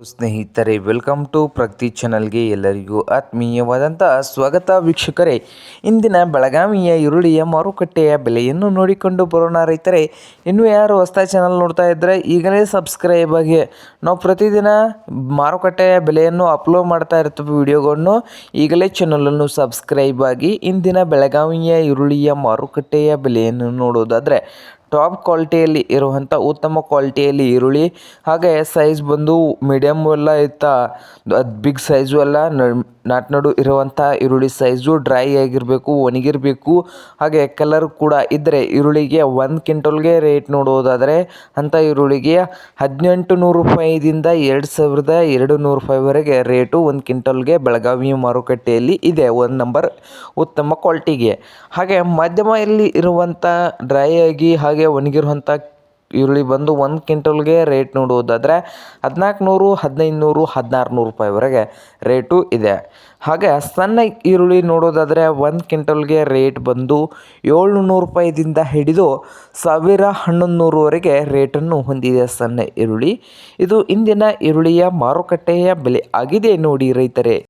ಸ್ನೇಹಿತರೆ welcome to ಪ್ರಗತಿ ಚಾನಲ್ಗೆ ಎಲ್ಲರಿಗೂ ಆತ್ಮೀಯವಾದಂಥ ಸ್ವಾಗತ ವೀಕ್ಷಕರೇ. ಇಂದಿನ ಬೆಳಗಾವಿಯ ಈರುಳ್ಳಿಯ ಮಾರುಕಟ್ಟೆಯ ಬೆಲೆಯನ್ನು ನೋಡಿಕೊಂಡು ಬರೋಣ ರೈತರೆ. ಇನ್ನು ಯಾರು ಹೊಸ ಚಾನಲ್ ನೋಡ್ತಾ ಇದ್ದರೆ ಈಗಲೇ ಸಬ್ಸ್ಕ್ರೈಬ್ ಆಗಿ. ನಾವು ಪ್ರತಿದಿನ ಮಾರುಕಟ್ಟೆಯ ಬೆಲೆಯನ್ನು ಅಪ್ಲೋಡ್ ಮಾಡ್ತಾ ಇರ್ತೀವಿ ವಿಡಿಯೋಗಳನ್ನು. ಈಗಲೇ ಚಾನಲನ್ನು ಸಬ್ಸ್ಕ್ರೈಬ್ ಆಗಿ ಇಂದಿನ ಬೆಳಗಾವಿಯ ಈರುಳ್ಳಿಯ ಮಾರುಕಟ್ಟೆಯ ಬೆಲೆಯನ್ನು ನೋಡೋದಾದರೆ ಟಾಪ್ ಕ್ವಾಲಿಟಿಯಲ್ಲಿ ಇರುವಂಥ ಉತ್ತಮ ಕ್ವಾಲಿಟಿಯಲ್ಲಿ ಈರುಳ್ಳಿ, ಹಾಗೆ ಸೈಜ್ ಬಂದು ಮೀಡಿಯಮ್ ಎಲ್ಲ ಇತ್ತ, ಅದು ಬಿಗ್ ಸೈಜು ಎಲ್ಲ ನಾಟ್ ನಡು ಇರುವಂಥ ಈರುಳ್ಳಿ ಸೈಜು ಡ್ರೈ ಆಗಿರಬೇಕು, ಒಣಗಿರಬೇಕು. ಹಾಗೆ ಕಲರ್ ಕೂಡ ಇದ್ದರೆ ಈರುಳ್ಳಿಗೆ ಒಂದು ಕ್ವಿಂಟಲ್ಗೆ ರೇಟ್ ನೋಡೋದಾದರೆ ಅಂಥ ಈರುಳ್ಳಿಗೆ ಹದಿನೆಂಟು ನೂರು ರೂಪಾಯಿದಿಂದ ಎರಡು ಸಾವಿರದ ಎರಡು ನೂರು ರೂಪಾಯಿವರೆಗೆ ರೇಟು ಒಂದು ಕ್ವಿಂಟಲ್ಗೆ ಬೆಳಗಾವಿ ಮಾರುಕಟ್ಟೆಯಲ್ಲಿ ಇದೆ, ಒಂದು ನಂಬರ್ ಉತ್ತಮ ಕ್ವಾಲಿಟಿಗೆ ಹಾಗೆ ಮಧ್ಯಮದಲ್ಲಿ ಇರುವಂಥ ಡ್ರೈ ಆಗಿ ಹಾಗೆ ಒಣಗಿರುವಂಥ ಈರುಳ್ಳಿ ಬಂದು ಒಂದು ಕ್ವಿಂಟಲ್ಗೆ ರೇಟ್ ನೋಡುವುದಾದರೆ ಹದಿನಾಲ್ಕು ನೂರು ಹದಿನೈದು ನೂರು ಹದಿನಾರು ನೂರು ರೂಪಾಯಿವರೆಗೆ ರೇಟು ಇದೆ. ಹಾಗೆ ಸಣ್ಣ ಈರುಳ್ಳಿ ನೋಡೋದಾದರೆ ಒಂದು ಕ್ವಿಂಟಲ್ಗೆ ರೇಟ್ ಬಂದು ಏಳ್ನೂರು ರೂಪಾಯಿದಿಂದ ಹಿಡಿದು ಸಾವಿರ ಹನ್ನೊಂದು ನೂರುವರೆಗೆ ರೇಟನ್ನು ಹೊಂದಿದೆ ಸಣ್ಣ ಈರುಳ್ಳಿ. ಇದು ಇಂದಿನ ಈರುಳ್ಳಿಯ ಮಾರುಕಟ್ಟೆಯ ಬೆಲೆ ಆಗಿದೆ ನೋಡಿ ರೈತರೇ.